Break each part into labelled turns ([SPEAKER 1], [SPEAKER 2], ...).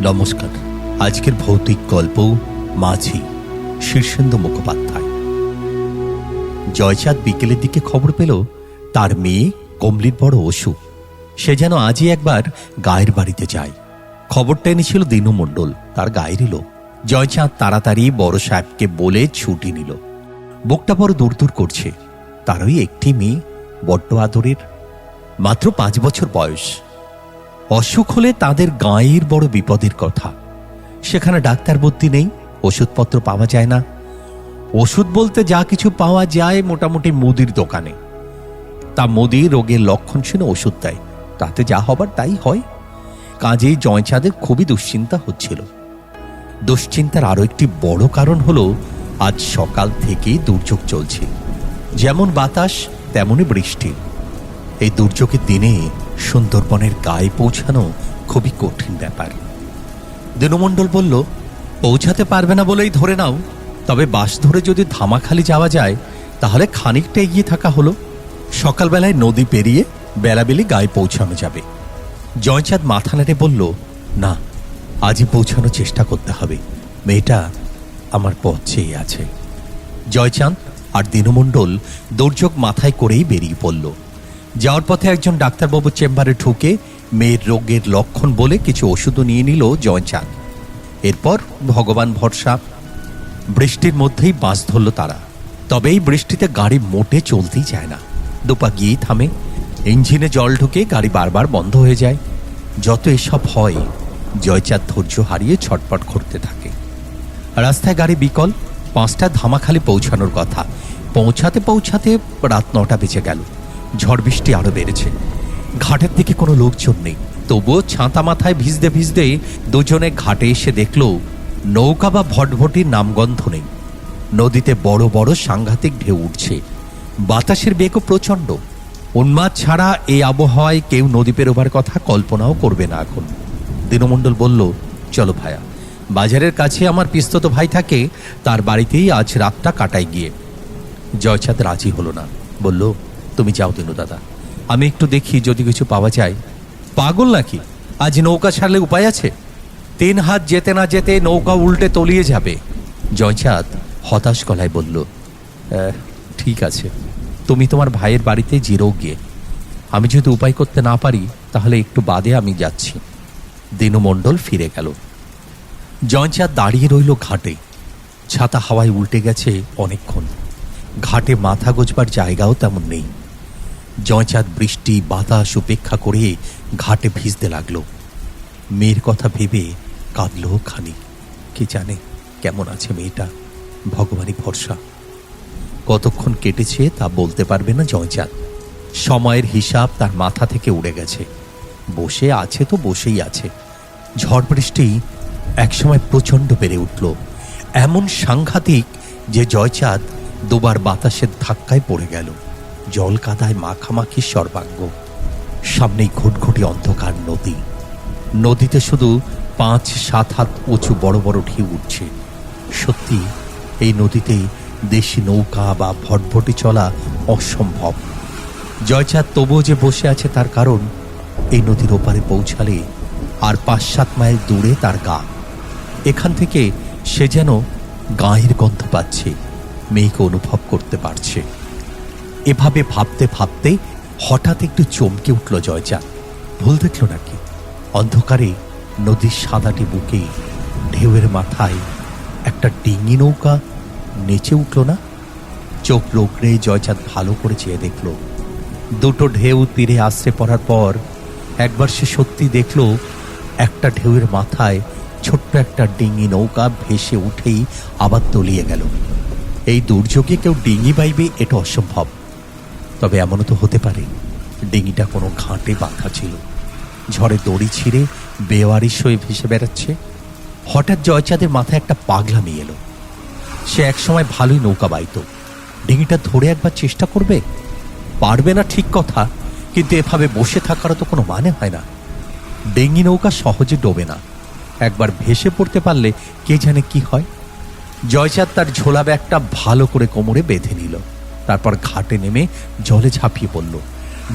[SPEAKER 1] নমস্কার। আজকের ভৌতিক গল্প মাঝি, শীর্ষেন্দু মুখোপাধ্যায়। জয়চাঁদ বিকেলের দিকে খবর পেল, তার মেয়ে কমলির বড় অসুখ। সে যেন আজই একবার গায়ের বাড়িতে যায়। খবরটা এনেছিল দিনু মণ্ডল, তার গায়ের লোক। জয়চাঁদ তাড়াতাড়ি বড় সাহেবকে বলে ছুটি নিল। বুকটা বড় দূর দূর করছে। তারই একটি মেয়ে, বড্ড আদরের। মাত্র পাঁচ বছর বয়স। অসুখ হলে তাদের গাঁয়ের বড় বিপদের কথা। সেখানে ডাক্তার ভর্তি নেই, ওষুধপত্র পাওয়া যায় না। ওষুধ বলতে যা কিছু পাওয়া যায় মোটামুটি মুদির দোকানে। তা মোদি রোগের লক্ষণ শুনে ওষুধ দেয়, তাতে যা হবার তাই হয়। কাজেই জয়চাঁদের খুবই দুশ্চিন্তা হচ্ছিল। দুশ্চিন্তার আরও একটি বড় কারণ হলো, আজ সকাল থেকেই দুর্যোগ চলছে। যেমন বাতাস তেমনই বৃষ্টি। এই দুর্যোগের দিনে সুন্দরবনের গায়ে পৌঁছানো খুবই কঠিন ব্যাপার। দিনমণ্ডল বলল, পৌঁছাতে পারবে না বলেই ধরে নাও। তবে বাস ধরে যদি ধামাখালি যাওয়া যায়, তাহলে খানিকটা এগিয়ে থাকা হলো। সকালবেলায় নদী পেরিয়ে বেলাবেলি গায়ে পৌঁছানো যাবে। জয়চাঁদ মাথা নেড়ে বলল, না, আজই পৌঁছানোর চেষ্টা করতে হবে। মেয়েটা আমার পথ চেয়ে আছে। জয়চাঁদ আর দীনমণ্ডল দুর্যোগ মাথায় করেই বেরিয়ে পড়ল। যাওয়ার পথে একজন ডাক্তারবাবুর চেম্বারে ঢুকে মেয়ের রোগের লক্ষণ বলে কিছু ওষুধও নিয়ে নিল জয়চাঁদ। এরপর ভগবান ভরসা, বৃষ্টির মধ্যেই বাস ধরল তারা। তবে এই বৃষ্টিতে গাড়ি মোটে চলতেই চায় না। দুপা গিয়েই থামে, ইঞ্জিনে জল ঢুকে গাড়ি বারবার বন্ধ হয়ে যায়। যত এসব হয়, জয়চাঁদ ধৈর্য হারিয়ে ছটপট করতে থাকে। রাস্তায় গাড়ি বিকল, পাঁচটা ধামাখালি পৌঁছানোর কথা। পৌঁছাতে পৌঁছাতে রাত নটা বেজে গেল। ঝড় বৃষ্টি আরও বেড়েছে। ঘাটের দিকে কোনো লোকজন নেই। তবুও ছাতা মাথায় ভিজতে ভিজতে দুজনে ঘাটে এসে দেখল, নৌকা বা ভটভটির নামগন্ধ নেই। নদীতে বড় বড় সাংঘাতিক ঢেউ উঠছে। বাতাসের বেগও প্রচণ্ড। উন্মাদ ছাড়া এই আবহাওয়ায় কেউ নদী পেরোবার কথা কল্পনাও করবে না এখন। দীনমণ্ডল বলল, চলো ভায়া, বাজারের কাছে আমার পিস্তত ভাই থাকে, তার বাড়িতেই আজ রাতটা কাটাই গিয়ে। জয়চাঁদ রাজি হলো না। বলল তুমি যাও দিনু দাদা। আমি একটু দেখি যদি কিছু পাওয়া যায়। পাগল নাকি? আজ নৌকা ছাড়লে উপায় আছে? তিন হাত যেতে না যেতে নৌকা উল্টে তলিয়ে যাবে। জয়চাঁদ হতাশ গলায় বলল "আহ, ঠিক আছে। তুমি তোমার ভাইয়ের বাড়িতে জিরো গিয়ে। আমি যদি উপায় করতে না পারি তাহলে একটু বাদে আমি যাচ্ছি। দিনুমণ্ডল ফিরে গেল। জয়চাঁদ দাঁড়িয়ে রইল ঘাটে। ছাতা হাওয়ায় উল্টে গেছে অনেকক্ষণ। ঘাটে মাথা গোজবার জায়গাও তেমন নেই। জয়চাঁদ বৃষ্টি, বাতাস উপেক্ষা করে ঘাটে ভিজতে লাগল। মেয়ের কথা ভেবে কাঁদলো খানি কে জানে কেমন আছে মেয়েটা? ভগবানই ভরসা। কতক্ষণ কেটেছে তা বলতে পারবে না জয়চাঁদ। সময়ের হিসাব তার মাথা থেকে উড়ে গেছে। বসে আছে তো বসেই আছে। ঝড় বৃষ্টি একসময় প্রচণ্ড বেড়ে উঠল। এমন সাংঘাতিক যে জয়চাঁদ দুবার বাতাসের ধাক্কায় পড়ে গেল। জল কাদায় মাখামাখি সর্বাঙ্গ। সামনেই ঘুটঘুটি অন্ধকার নদী। নদীতে শুধু পাঁচ, সাত হাত উঁচু বড় বড় ঢেউ উঠছে। সত্যি, এই নদীতে দেশি নৌকা বা ভটভটি চলা অসম্ভব। জয়চাঁদ তবুও যে বসে আছে তার কারণ, এই নদীর ওপারে পৌঁছালে আর পাঁচ, সাত মাইল দূরে তার গা। এখান থেকে সে যেন গাঁয়ের গন্ধ পাচ্ছে, মেয়েকে অনুভব করতে পারছে। এভাবে ভাবতে ভাবতে হঠাৎ একটু চমকে উঠল জয়চাঁদ ভুল দেখল নাকি? অন্ধকারে নদীর সাদাটি বুকে ঢেউয়ের মাথায় একটা ডিঙি নৌকা নেচে উঠল না? চোখ রোগড়ে জয়চাঁদ ভালো করে চেয়ে দেখল। দুটো ঢেউ তীরে আশ্রে পড়ার পর একবার সে সত্যি দেখল একটা ঢেউয়ের মাথায় ছোট্ট একটা ডিঙি নৌকা ভেসে উঠেই আবার তলিয়ে গেল। এই দুর্যোগে কেউ ডিঙি বাইবে এটা অসম্ভব। তবে এমনও তো হতে পারে। ডিঙিটা কোনো ঘাটে বাঁধা ছিল। ঝড়ে দড়ি ছিঁড়ে বেওয়ারিশ হয়ে ভেসে বেড়াচ্ছে। হঠাৎ জয়চাঁদের মাথায় একটা পাগলামি এলো। সে একসময় ভালোই নৌকা বাইত। ডিঙিটা ধরে একবার চেষ্টা করবে? পারবে না ঠিক কথা, কিন্তু এভাবে বসে থাকারও তো কোনো মানে হয় না। ডেঙ্গি নৌকা সহজে ডোবে না। একবার ভেসে পড়তে পারলে কে জানে কি হয়? জয়চাঁদ তার ঝোলা ব্যাগটা ভালো করে কোমরে বেঁধে নিল। তারপর ঘাটে নেমে জলে ঝাঁপিয়ে পড়ল।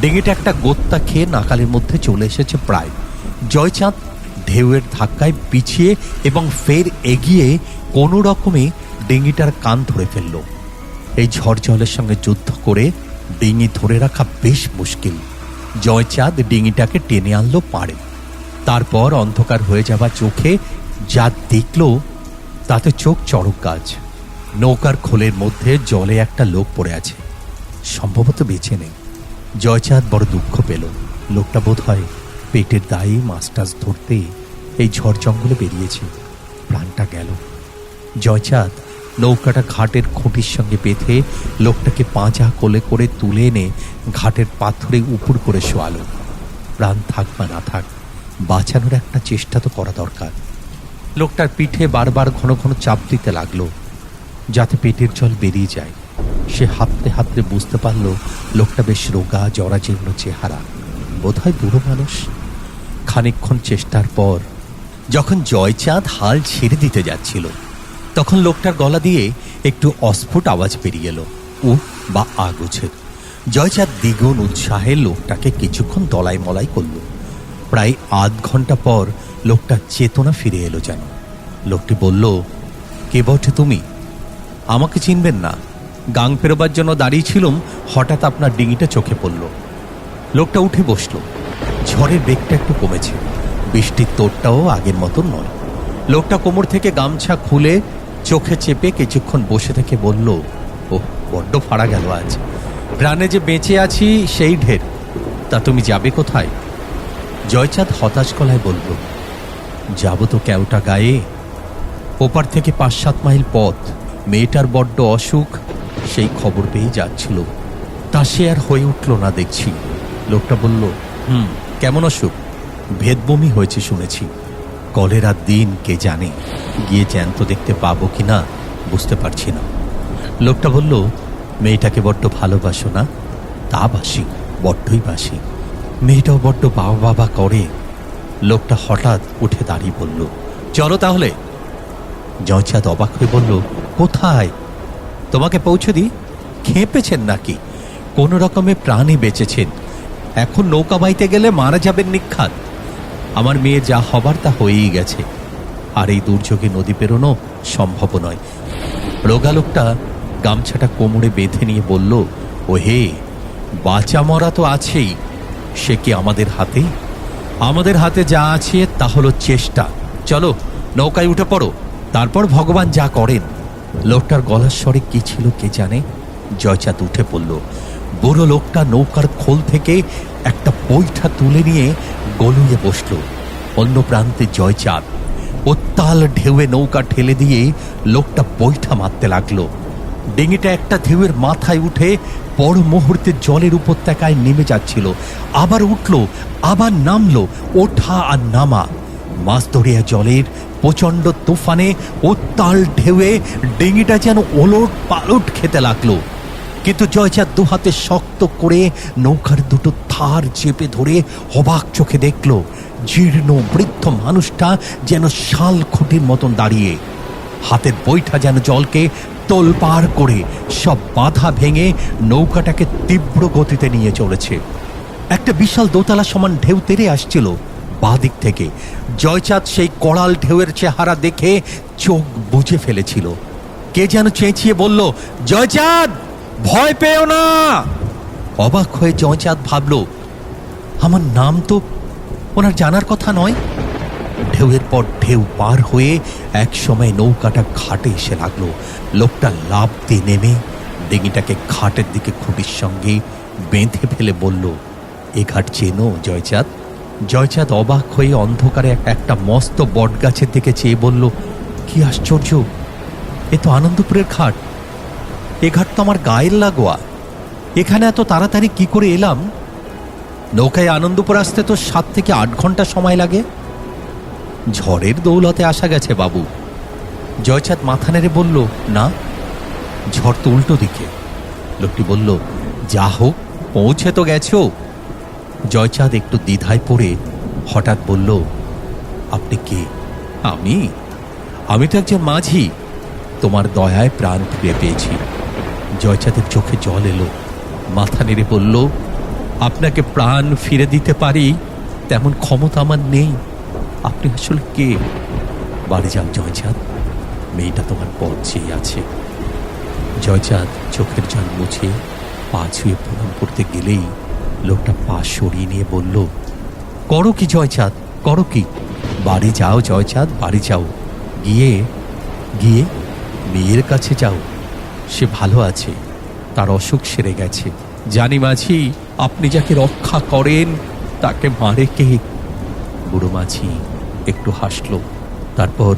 [SPEAKER 1] ডেঙ্গিটা একটা গোত্তা খেয়ে নাকালের মধ্যে চলে এসেছে প্রায়। জয়চাঁদ ঢেউয়ের ধাক্কায় পিছিয়ে এবং ফের এগিয়ে কোনো রকমে ডিঙিটার কান ধরে ফেলল। এই ঝড় জলের সঙ্গে যুদ্ধ করে ডিঙি ধরে রাখা বেশ মুশকিল। জয়চাঁদ ডিঙিটাকে টেনে আনলো পাড়ে। তারপর অন্ধকার হয়ে যাওয়া চোখে যা দেখল, তাতে চোখ চড়ক গাছ। নৌকার খোলের মধ্যে জলে একটা লোক পড়ে আছে। সম্ভবত বেঁচে নেই। জয়চাঁদ বড় দুঃখ পেল। লোকটা বোধ হয় পেটের দায়ে মাছ টাছ ধরতে এই ঝড় জঙ্গলে বেরিয়েছে। প্রাণটা গেল। জয়চাঁদ নৌকাটা ঘাটের খুঁটির সঙ্গে বেঁধে লোকটাকে পাঁচা কোলে করে তুলে এনে ঘাটের পাথরে উপর করে শোয়ালো। প্রাণ থাক বা না থাক, বাঁচানোর একটা চেষ্টা তো করা দরকার। লোকটার পিঠে বারবার ঘন ঘন চাপ দিতে লাগল। যাতে পেটের জল বেরিয়ে যায়। সে হাঁপতে হাঁপতে বুঝতে পারল, লোকটা বেশ রোগা, জরাজীর্ণ চেহারা। বোধহয় বুড়ো মানুষ। খানিকক্ষণ চেষ্টার পর, যখন জয়চাঁদ হাল ছেড়ে দিতে যাচ্ছিল, তখন লোকটার গলা দিয়ে একটু অস্ফুট আওয়াজ বেরিয়ে এলো। উ বা আগোছের জয়চাঁদ দ্বিগুণ উৎসাহে লোকটাকে কিছুক্ষণ দলাই মলাই করল। প্রায় আধ ঘণ্টা পর লোকটার চেতনা ফিরে এলো যেন। লোকটি বলল, কে বটে তুমি? আমাকে চিনবেন না। গাং ফেরোবার জন্য দাঁড়িয়ে দাঁড়িয়েছিলাম হঠাৎ আপনার ডিঙিটা চোখে পড়ল। লোকটা উঠে বসল। ঝড়ের বেগটা একটু কমেছে। বৃষ্টির তোরটাও আগের মতন নয়। লোকটা কোমর থেকে গামছা খুলে চোখে চেপে কিছুক্ষণ বসে থেকে বলল ও বড্ড ফাড়া গেল আজ। প্রাণে যে বেঁচে আছি, সেই ঢের। তা তুমি যাবে কোথায়? জয়চাঁদ হতাশ গলায় বলল, যাব তো কেউটা গায়ে। ওপার থেকে পাঁচ সাত মাইল পথ। মেয়েটার বড্ড অসুখ, সেই খবর পেয়ে যাচ্ছিল। তা সে আর হয়ে উঠল না দেখছি। লোকটা বলল, হুম, কেমন অসুখ? ভেদবমি হয়েছে শুনেছি। কলেরার দিন কে জানে, গিয়ে জ্যান্ত দেখতে পাবো কি না, বুঝতে পারছি না। লোকটা বলল, মেয়েটাকে বড্ড ভালোবাসো না? তা বাসি, বড্ডই বাসি। মেয়েটাও বড্ড বাবা বাবা করে। লোকটা হঠাৎ উঠে দাঁড়িয়ে বলল, চলো তাহলে। জয়চাঁদ অবাক হয়ে বলল কোথায়? তোমাকে পৌঁছে দিই? খেপেছেন নাকি? কোন রকমে প্রাণী বেঁচেছেন। এখন নৌকা বাইতে গেলে মারা যাবেন নিক্ষাত। আমার মেয়ে যা হবার তা হয়েই গেছে। আর এই দুর্যোগে নদী পেরোনো সম্ভব নয়। রোগালোকটা গামছাটা কোমরে বেঁধে নিয়ে বলল ও হে বাঁচা মরা তো আছেই। সে কি আমাদের হাতে? আমাদের হাতে যা আছে তা হলো চেষ্টা। চলো, নৌকায় উঠে পড়ো। তারপর ভগবান যা করেন। লোকটার গলার স্বরে কি ছিল কে জানে? জয়চাঁদ উঠে পড়ল। বুড়ো লোকটা নৌকার খোল থেকে একটা বইটা তুলে নিয়ে গলুয়ে বসল। অন্য প্রান্তে জয়চাঁদ উত্তাল ঢেউয়ে নৌকা ঠেলে দিয়ে লোকটা বইটা মারতে লাগল। ডিঙিটা একটা ঢেউয়ের মাথায় উঠে পর মুহূর্তে জলের উপত্যকায় নেমে যাচ্ছিল। আবার উঠল, আবার নামলো, ওঠা আর নামা। মাছদরিয়া জলের প্রচণ্ড তুফানে উত্তাল ঢেউয়ে ডিঙিটা যেন ওলট পালট খেতে লাগল। কিন্তু জয়চাঁদ দুহাতে শক্ত করে নৌকার দুটো থার চেপে ধরে অবাক চোখে দেখল, জীর্ণ বৃদ্ধ মানুষটা যেন শাল খুঁটির মতন দাঁড়িয়ে। হাতের বইটা যেন জলকে তোলপাড় করে সব বাধা ভেঙে নৌকাটাকে তীব্র গতিতে নিয়ে চলেছে। একটা বিশাল দোতলা সমান ঢেউ তেরে আসছিল। বাদিক থেকে। জয়চাঁদ সেই কড়াল ঢেউয়ের চেহারা দেখে চোখ বুঝে ফেলেছিল। কে যেন চেঁচিয়ে বলল, জয়চাঁদ, ভয় পেও না! অবাক হয়ে জয়চাঁদ ভাবল, আমার নাম তো ওনার জানার কথা নয়? ঢেউয়ের পর ঢেউ পার হয়ে এক সময় নৌকাটা ঘাটে এসে লাগল। লোকটা লাভ দিয়ে নেমে ডিঙিটাকে ঘাটের দিকে খুঁটির সঙ্গে বেঁধে ফেলে বলল, এ ঘাট চেনো, জয়চাঁদ? জয়চাঁদ অবাক হয়ে অন্ধকারে একটা মস্ত বটগাছের দিকে চেয়ে বলল, কি আশ্চর্য! এ তো আনন্দপুরের ঘাট। এ ঘাট তো আমার গায়ের লাগোয়া। এখানে এত তাড়াতাড়ি কি করে এলাম? নৌকায় আনন্দপুর আসতে তো সাত থেকে আট ঘণ্টা সময় লাগে। ঝড়ের দৌলতে আসা গেছে, বাবু। জয়চাঁদ মাথা নেড়ে বলল, না, ঝড় তো উল্টো দিকে। লোকটি বলল, যা হোক, পৌঁছে তো গেছো। জয়চাঁদ একটু দ্বিধায় পড়ে হঠাৎ বলল, আপনি কে? আমি? আমি তো একজন মাঝি। তোমার দয়ায় প্রাণ ফিরে পেয়েছি। জয়চাঁদের চোখে জল এলো, মাথা নেড়ে বলল, আপনাকে প্রাণ ফিরে দিতে পারি, তেমন ক্ষমতা আমার নেই। আপনি আসলে কে? বাড়ি যাও জয়চাঁদ। মেয়েটা তোমার পথ চেয়ে আছে। জয়চাঁদ চোখের জল মুছে পা ছুঁয়ে প্রণাম করতে গেলেই লোকটা পা সরিয়ে নিয়ে বলল, করো কি জয়চাঁদ, করো কি? বাড়ি যাও জয়চাঁদ, বাড়ি যাও। গিয়ে গিয়ে মেয়ের কাছে যাও। সে ভালো আছে, তার অসুখ সেরে গেছে। জানি মাঝি, আপনি যাকে রক্ষা করেন, তাকে মারে কে? বুড়ো মাঝি একটু হাসলো। তারপর,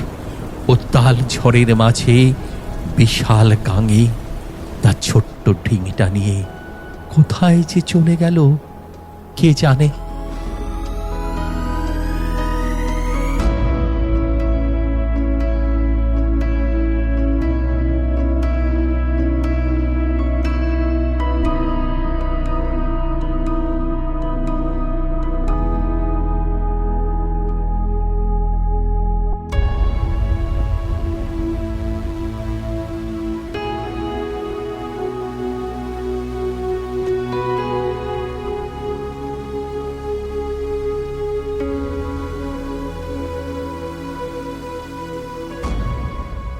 [SPEAKER 1] উত্তাল ঝড়ের মাঝে বিশাল গাঙে, তার ছোট্ট ডিঙিটা নিয়ে কোথায় যে চলে গেল কে জানে?